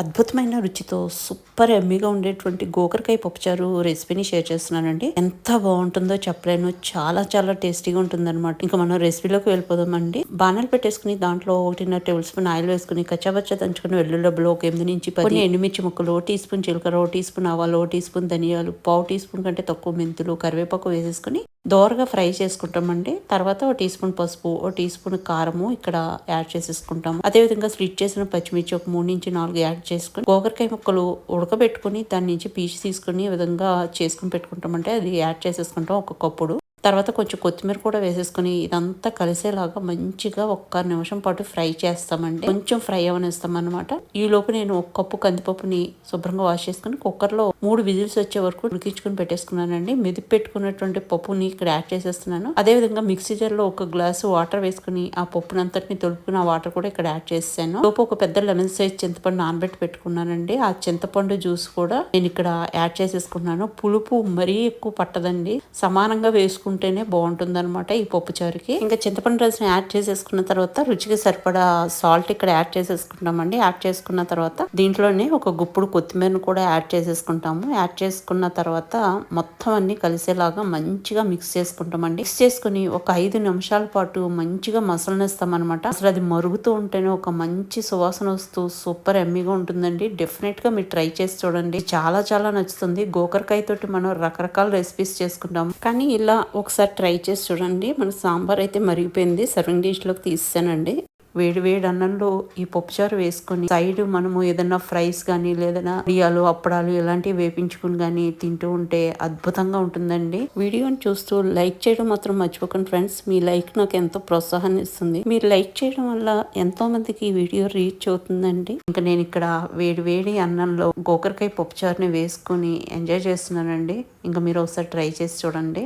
అద్భుతమైన రుచితో సూపర్ ఎమ్మీగా ఉండేటువంటి గోకరకాయ పప్పుచారు రెసిపీని షేర్ చేస్తున్నానండి. ఎంత బాగుంటుందో చెప్పలేను. చాలా చాలా టేస్టీగా ఉంటుంది అనమాట ఇంకా మనం రెసిపీలోకి వెళ్ళిపోదామండి. బాణాలు పెట్టేసుకుని దాంట్లో ఒకటిన్నర టేబుల్ స్పూన్ ఆయిల్ వేసుకుని కచ్చాబచ్చ దంచుకుని వెల్లుల్లి డబ్బులు ఒక ఎనిమిది నుంచి పది. ఎండుమిర్చి ముక్కలు ఓ టీ స్పూన్ జీలకర్ర ఓ టీ స్పూన్ ఆవాలు ఓ టీ స్పూన్ ధనియాలు పావు టీ స్పూన్ కంటే తక్కువ మెంతులు కరివేపాకు వేసేసుకుని దోరగా ఫ్రై చేసుకుంటామండి. తర్వాత ఒక టీ స్పూన్ పసుపు ఒక టీ స్పూన్ కారము ఇక్కడ యాడ్ చేసేసుకుంటాము. అదేవిధంగా స్ప్లిట్ చేసిన పచ్చిమిర్చి ఒక మూడు నుంచి నాలుగు యాడ్ చేసుకుని గోకరకాయ ముక్కలు ఉడకబెట్టుకుని దాని నుంచి పీచి తీసుకుని విధంగా చేసుకుని పెట్టుకుంటామంటే అది యాడ్ చేసేసుకుంటాం ఒక కప్పుడు. తర్వాత కొంచెం కొత్తిమీర కూడా వేసేసుకుని ఇదంతా కలిసేలాగా మంచిగా ఒక్క నిమిషం పాటు ఫ్రై చేస్తామండి. కొంచెం ఫ్రై అవనిస్తాం అనమాట ఈ లోపు నేను ఒక కప్పు కందిపప్పుని శుభ్రంగా వాష్ చేసుకుని కుక్కర్లో మూడు విజిల్స్ వచ్చే వరకు ఉడికించుకుని పెట్టేసుకున్నానండి. మెదిపి పెట్టుకున్నటువంటి పప్పుని ఇక్కడ యాడ్ చేసేస్తున్నాను. అదే విధంగా మిక్సీ జార్లో ఒక గ్లాసు వాటర్ వేసుకుని ఆ పప్పునంతటిని తొలుపుకుని ఆ వాటర్ కూడా ఇక్కడ యాడ్ చేసాను లోపు ఒక పెద్ద లెమన్ సైజ్ చింతపండు నానబెట్టి పెట్టుకున్నానండి. ఆ చింతపండు జ్యూస్ కూడా నేను ఇక్కడ యాడ్ చేసేసుకున్నాను పులుపు మరీ ఎక్కువ పట్టదండి. సమానంగా వేసుకుంటేనే బాగుంటుంది అనమాట ఈ పప్పు చారుకి. ఇంకా చింతపండు రసం యాడ్ చేసేసుకున్న తర్వాత రుచికి సరిపడా సాల్ట్ ఇక్కడ యాడ్ చేసేసుకుంటామండి. యాడ్ చేసుకున్న తర్వాత దీంట్లోనే ఒక గుప్పుడు కొత్తిమీరను కూడా యాడ్ చేసేసుకుంటాం. చేసేసుకుంటాము యాడ్ చేసుకున్న తర్వాత మొత్తం అన్ని కలిసేలాగా మంచిగా మిక్స్ చేసుకుంటామండి. మిక్స్ చేసుకుని ఒక ఐదు నిమిషాల పాటు మంచిగా మసలనిస్తాం అనమాట అసలు అది మరుగుతూ ఉంటేనే ఒక మంచి సువాసన వస్తూ సూపర్ ఎమ్మిగా ఉంటుందండి. డెఫినెట్గా మీరు ట్రై చేసి చూడండి. చాలా చాలా నచ్చుతుంది. గోకరకాయ తోటి మనం రకరకాల రెసిపీస్ చేసుకుంటాం కానీ ఇలా ఒకసారి ట్రై చేసి చూడండి. మన సాంబార్ అయితే మరిగిపోయింది. సర్వింగ్ డిష్లోకి తీసానండి వేడి వేడి అన్నంలో ఈ పప్పుచారు వేసుకొని సైడ్ మనము ఏదైనా ఫ్రైస్ కానీ లేదన్నా బియ్యాలు అప్పడాలు ఇలాంటివి వేపించుకుని కానీ తింటూ ఉంటే అద్భుతంగా ఉంటుందండి. వీడియోని చూస్తూ లైక్ చేయడం మాత్రం మర్చిపోకండి ఫ్రెండ్స్. మీ లైక్ నాకు ఎంతో ప్రోత్సాహాన్ని ఇస్తుంది. మీరు లైక్ చేయడం వల్ల ఎంతో మందికి ఈ వీడియో రీచ్ అవుతుందండి. ఇంకా నేను ఇక్కడ వేడి వేడి అన్నంలో గోకరకాయ పప్పుచారుని వేసుకొని ఎంజాయ్ చేస్తున్నానండి. ఇంకా మీరు ఒకసారి ట్రై చేసి చూడండి.